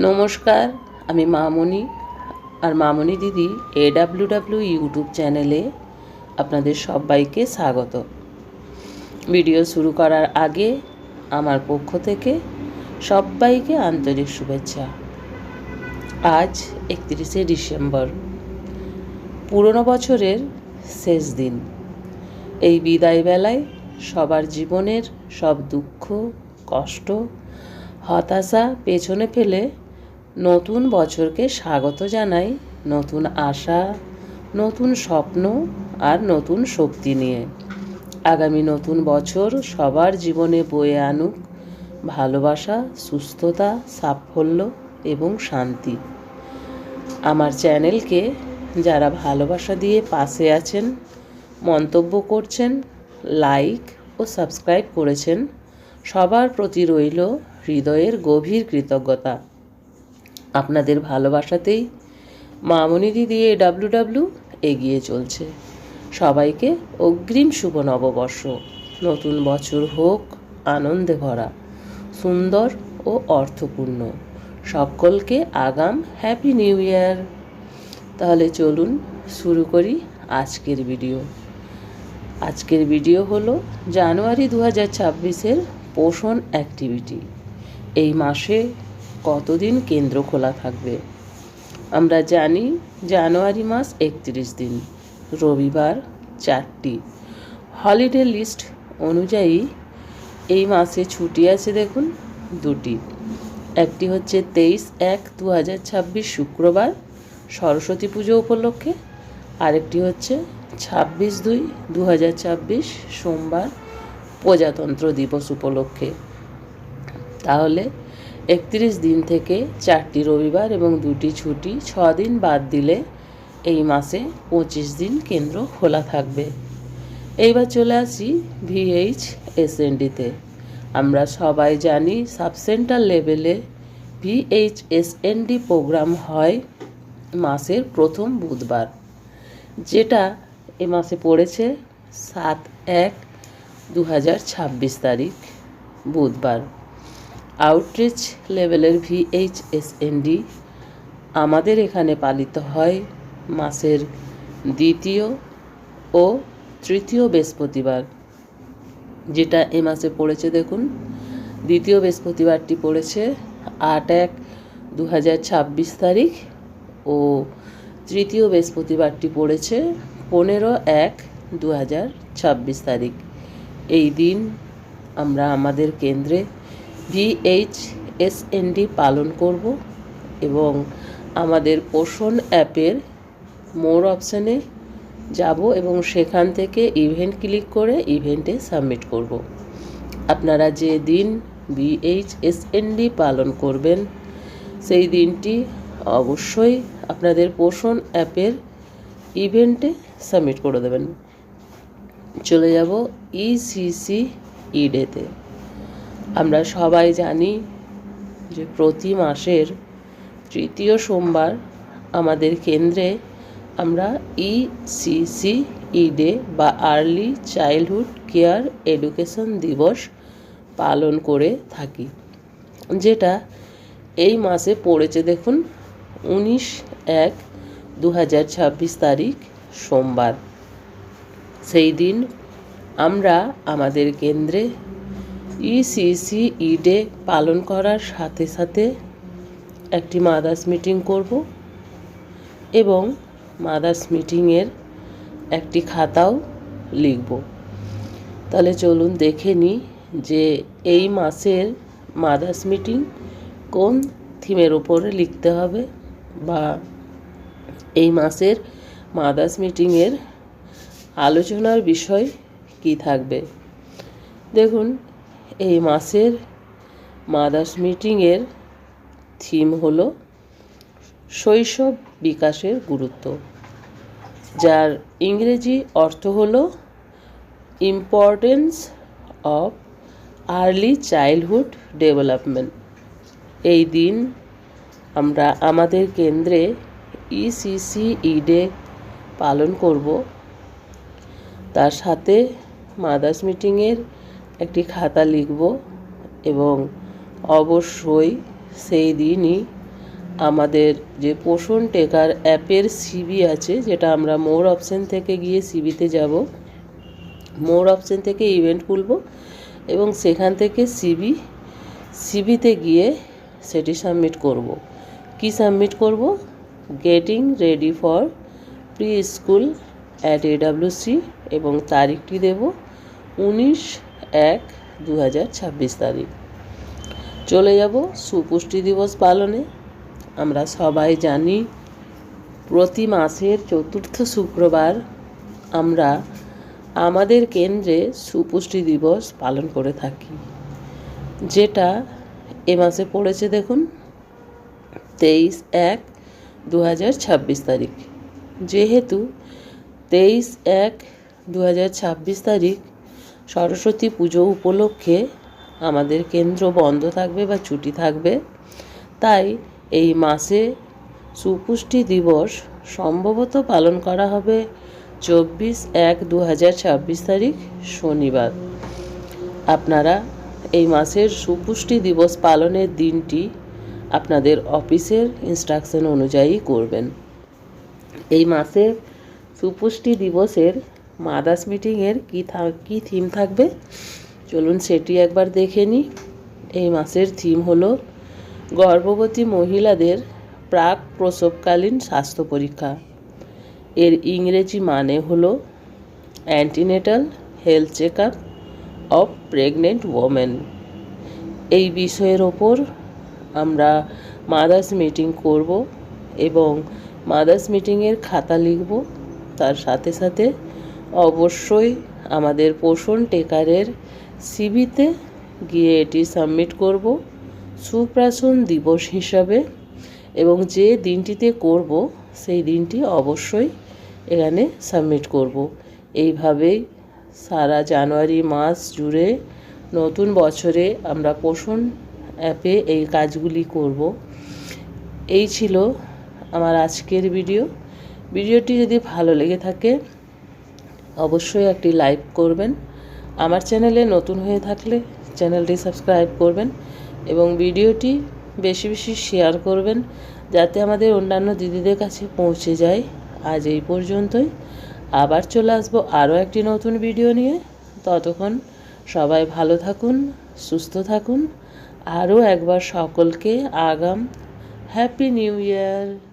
নমস্কার, আমি মামনি আর মামনি দিদি এডাব্লিউ ডাব্লিউ ইউটিউব চ্যানেলে আপনাদের সবাইকে স্বাগত। ভিডিও শুরু করার আগে আমার পক্ষ থেকে সবাইকে আন্তরিক শুভেচ্ছা। আজ একত্রিশে ডিসেম্বর, পুরনো বছরের শেষ দিন। এই বিদায় বেলায় সবার জীবনের সব দুঃখ, কষ্ট, হতাশা পেছনে ফেলে নতুন বছরকে স্বাগত জানাই, নতুন আশা, নতুন স্বপ্ন আর নতুন শক্তি নিয়ে। আগামী নতুন বছর সবার জীবনে বয়ে আনুক ভালোবাসা, সুস্থতা, সাফল্য এবং শান্তি। আমার চ্যানেলকে যারা ভালোবাসা দিয়ে পাশে আছেন, মন্তব্য করছেন, লাইক ও সাবস্ক্রাইব করেছেন, সবার প্রতি রইল হৃদয়ের গভীর কৃতজ্ঞতা। আপনাদের ভালোবাসাতেই মামনি দিদি এ ডাব্লু ডাব্লু এগিয়ে চলছে। সবাইকে অগ্রিম শুভ নববর্ষ। নতুন বছর হোক, আনন্দে ভরা, সুন্দর ও অর্থপূর্ণ। সকলকে আগাম হ্যাপি নিউ ইয়ার তাহলে চলুন শুরু করি আজকের ভিডিও আজকের ভিডিও হলো জানুয়ারি দু হাজার ছাব্বিশের পোষণ অ্যাক্টিভিটি এই মাসে কতদিন কেন্দ্র খোলা থাকবে? আমরা জানি জানুয়ারি মাস একত্রিশ দিন, রবিবার চারটি। হলিডে লিস্ট অনুযায়ী এই মাসে ছুটি আছে দেখুন দুটি। একটি হচ্ছে তেইশ এক দু হাজার ছাব্বিশ শুক্রবার, সরস্বতী পুজো উপলক্ষে। আরেকটি হচ্ছে ছাব্বিশ দুই দু হাজার ছাব্বিশ সোমবার প্রজাতন্ত্র দিবস উপলক্ষে। তাহলে একত্রিশ দিন থেকে চারটি রবিবার এবং দুটি ছুটি ছ দিন বাদ দিলে এই মাসে পঁচিশ দিন কেন্দ্র খোলা থাকবে। এইবার চলে আসি ভিএইচ এসএনডিতে আমরা সবাই জানি সাবসেন্টার লেভেলে ভিএইচ এসএনডি প্রোগ্রাম হয় মাসের প্রথম বুধবার, যেটা এ মাসে পড়েছে সাত এক দু তারিখ বুধবার। আউটরিচ লেভেলের ভিএইচএসএনডি আমাদের এখানে পালিত হয় মাসের দ্বিতীয় ও তৃতীয় বৃহস্পতিবার, যেটা এ মাসে পড়েছে দেখুন। দ্বিতীয় বৃহস্পতিবারটি পড়েছে আট এক দু তারিখ ও তৃতীয় বৃহস্পতিবারটি পড়েছে পনেরো এক দু তারিখ। এই দিন আমরা আমাদের কেন্দ্রে ভিএইচ এসএনডি পালন করব এবং আমাদের পোষণ অ্যাপের মোর অপশানে যাব এবং সেখান থেকে ইভেন্ট ক্লিক করে ইভেন্টে সাবমিট করব। আপনারা যে দিন বিএইচ এসএনডি পালন করবেন, সেই দিনটি অবশ্যই আপনাদের পোষণ অ্যাপের ইভেন্টে সাবমিট করে দেবেন। চলে যাব ইসিসি ইডেতে আমরা সবাই জানি যে প্রতি মাসের তৃতীয় সোমবার আমাদের কেন্দ্রে আমরা ইসিসি ইডে বা আর্লি চাইল্ডহুড কেয়ার এডুকেশন দিবস পালন করে থাকি, যেটা এই মাসে পড়েছে দেখুন উনিশ এক দু হাজার ছাব্বিশ তারিখ সোমবার। সেই দিন আমরা আমাদের কেন্দ্রে ইসিসি ইডে পালন করার সাথে সাথে একটি মাদার্স মিটিং করব এবং মাদার্স মিটিংয়ের একটি খাতাও লিখব। তাহলে চলুন দেখে নিই যে এই মাসের মাদার্স মিটিং কোন থিমের ওপরে লিখতে হবে বা এই মাসের মাদার্স মিটিংয়ের আলোচনার বিষয় কি থাকবে। দেখুন এই মাসের মাদার্স মিটিংয়ের থিম হল শৈশব বিকাশের গুরুত্ব, যার ইংরেজি অর্থ হলো importance of early childhood development এই দিন আমরা আমাদের কেন্দ্রে ইসিসি ইডে পালন করব। তার সাথে মাদার্স মিটিংয়ের একটি খাতা লিখব এবং অবশ্যই সেই দিনই আমাদের যে পোষণ টেকার অ্যাপের সিবি আছে, যেটা আমরা মোর অপশন থেকে গিয়ে সিবিতে যাব, মোর অপশন থেকে ইভেন্ট খুলব এবং সেখান থেকে সিবি সিবিতে গিয়ে সেটি সাবমিট করব। কি সাবমিট করব? Getting ready for preschool at AWC এবং তারিখটি দেব উনিশ এক দু তারিখ। চলে যাব সুপুষ্টি দিবস পালনে। আমরা সবাই জানি প্রতি মাসের চতুর্থ শুক্রবার আমরা আমাদের কেন্দ্রে সুপুষ্টি দিবস পালন করে থাকি। যেটা এ মাসে পড়েছে দেখুন, তেইশ এক দু তারিখ। যেহেতু তেইশ এক দু তারিখ সরস্বতী পুজো উপলক্ষে আমাদের কেন্দ্র বন্ধ থাকবে বা ছুটি থাকবে। তাই এই মাসে সুপুষ্টি দিবস সম্ভবত পালন করা হবে চব্বিশ এক দু হাজার ছাব্বিশ তারিখ শনিবার। আপনারা এই মাসের সুপুষ্টি দিবস পালনের দিনটি আপনাদের অফিসের ইনস্ট্রাকশন অনুযায়ী করবেন। এই মাসে সুপুষ্টি দিবসের মাদার্স মিটিংয়ের কী থা- কী থিম থাকবে? চলুন সেটি একবার দেখে নিই। এই মাসের থিম হলো গর্ভবতী মহিলাদের প্রাক প্রসবকালীন স্বাস্থ্য পরীক্ষা। এর ইংরেজি মানে হলো antenatal health check up of pregnant women এই বিষয়ের ওপর আমরা মাদার্স মিটিং করব এবং মাদার্স মিটিংয়ের খাতা লিখব। তার সাথে সাথে অবশ্যই আমাদের পোষণ টেকারের সিবিতে গিয়ে এটি সাবমিট করব সুপ্রাশন দিবস হিসাবে। এবং যে দিনটিতে করব, সেই দিনটি অবশ্যই এখানে সাবমিট করব। এইভাবেই সারা জানুয়ারি মাস জুড়ে নতুন বছরে আমরা পোষণ অ্যাপে এই কাজগুলি করব। এই ছিল আমার আজকের ভিডিও। ভিডিওটি যদি ভালো লেগে থাকে অবশ্যই একটি লাইক করবেন। আমার চ্যানেলে নতুন হয়ে থাকলে চ্যানেলটি সাবস্ক্রাইব করবেন এবং ভিডিওটি বেশি বেশি শেয়ার করবেন যাতে আমাদের অন্যান্য দিদিদের কাছে পৌঁছে যায়। আজ এই পর্যন্তই। আবার চলে আসব আরও একটি নতুন ভিডিও নিয়ে। ততক্ষণ সবাই ভালো থাকুন, সুস্থ থাকুন। আরও একবার সকলকে আগাম। Happy new year